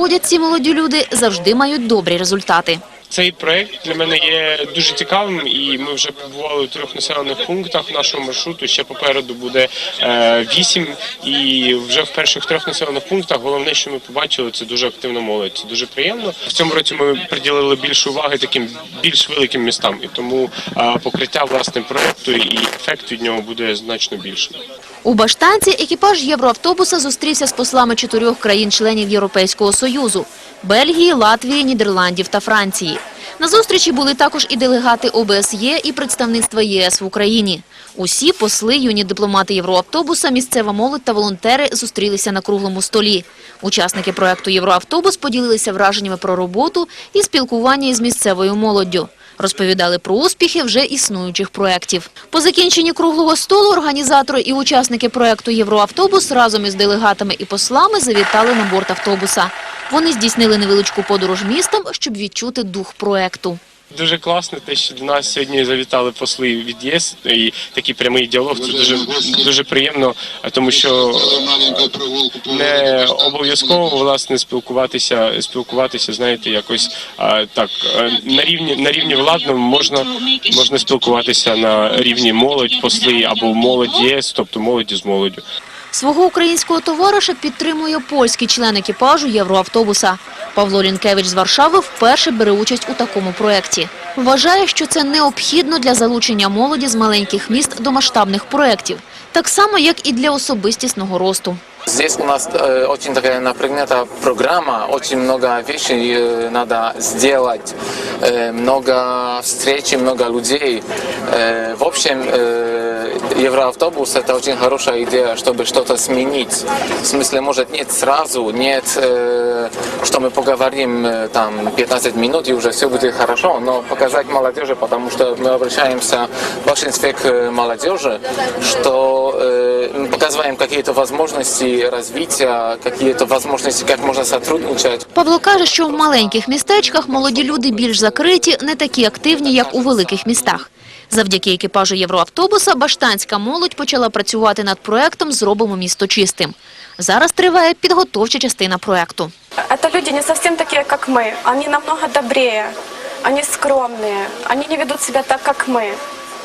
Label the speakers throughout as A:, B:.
A: Ходять ці молоді люди завжди мають добрі результати.
B: Цей проект для мене є дуже цікавим, і ми вже побували в трьох населених пунктах нашого маршруту. Ще попереду буде е, вісім. І вже в перших трьох населених пунктах головне, що ми побачили, це дуже активна молодь. Це дуже приємно. В цьому році ми приділили більше уваги таким більш великим містам, і тому е, покриття власне проекту і ефект від нього буде значно більшим.
A: У Баштанці екіпаж євроавтобуса зустрівся з послами чотирьох країн-членів Європейського Союзу – Бельгії, Латвії, Нідерландів та Франції. На зустрічі були також і делегати ОБСЄ і представництва ЄС в Україні. Усі посли, юні дипломати євроавтобуса, місцева молодь та волонтери зустрілися на круглому столі. Учасники проекту «Євроавтобус» поділилися враженнями про роботу і спілкування із місцевою молоддю. Розповідали про успіхи вже існуючих проєктів. По закінченні круглого столу організатори і учасники проєкту «Євроавтобус» разом із делегатами і послами завітали на борт автобуса. Вони здійснили невеличку подорож містом, щоб відчути дух проєкту.
B: Дуже класно, те, що до нас сьогодні завітали посли від ЄС і такий прямий діалог. Це дуже дуже приємно, тому що не обов'язково власне спілкуватися, спілкуватися, знаєте, якось так на рівні на рівні владному можна можна спілкуватися на рівні молодь, посли або молодь ЄС, тобто молоді з молоддю.
A: Свого українського товариша підтримує польський член екіпажу євроавтобуса. Павло Лінкевич з Варшави вперше бере участь у такому проєкті. Вважає, що це необхідно для залучення молоді з маленьких міст до масштабних проєктів, так само, як і для особистісного росту.
C: Здесь у нас э, очень такая напрягнутая программа, очень много вещей э, надо сделать, э, много встреч, много людей. Э, в общем, э, Евроавтобус это очень хорошая идея, чтобы что-то сменить. В смысле, может, нет сразу, нет, э, что мы поговорим э, там 15 минут и уже все будет хорошо, но показать молодежи, потому что мы обращаемся в большинстве к э, молодежи, что э, мы показываем какие-то возможности развития, какие-то возможности, как можно сотрудничать.
A: Павло каже, що в маленьких містечках молоді люди більш закриті, не такі активні, як у великих містах. Завдяки екіпажу євроавтобуса баштанська молодь почала працювати над проектом «Зробимо місто чистим». Зараз триває підготовча частина проекту.
D: Это люди не совсем такие, как мы. Они намного добрее, они скромные, они не ведут себя так, как мы,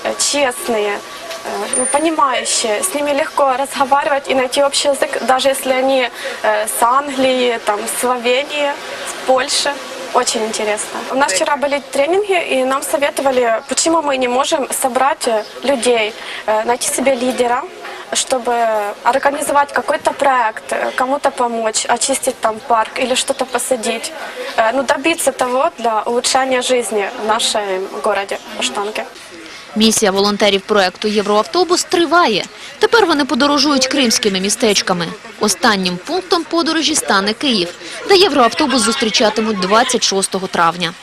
D: э, честные, э, ну, понимающие. С ними легко разговаривать и найти общий язык, даже если они э, с Англии, там, с Словении, с Польши. Очень интересно. У нас вчера были тренинги, и нам советовали, почему мы не можем собрать э, людей, э, найти себе лидера, чтобы организовать какой-то проект, э, кому-то помочь, очистить там парк или что-то посадить. Э, Ну, добиться того для улучшения жизни в нашем городе Баштанке.
A: Місія волонтерів проекту «Євроавтобус» триває. Тепер вони подорожують кримськими містечками. Останнім пунктом подорожі стане Київ, де євроавтобус зустрічатимуть 26 травня.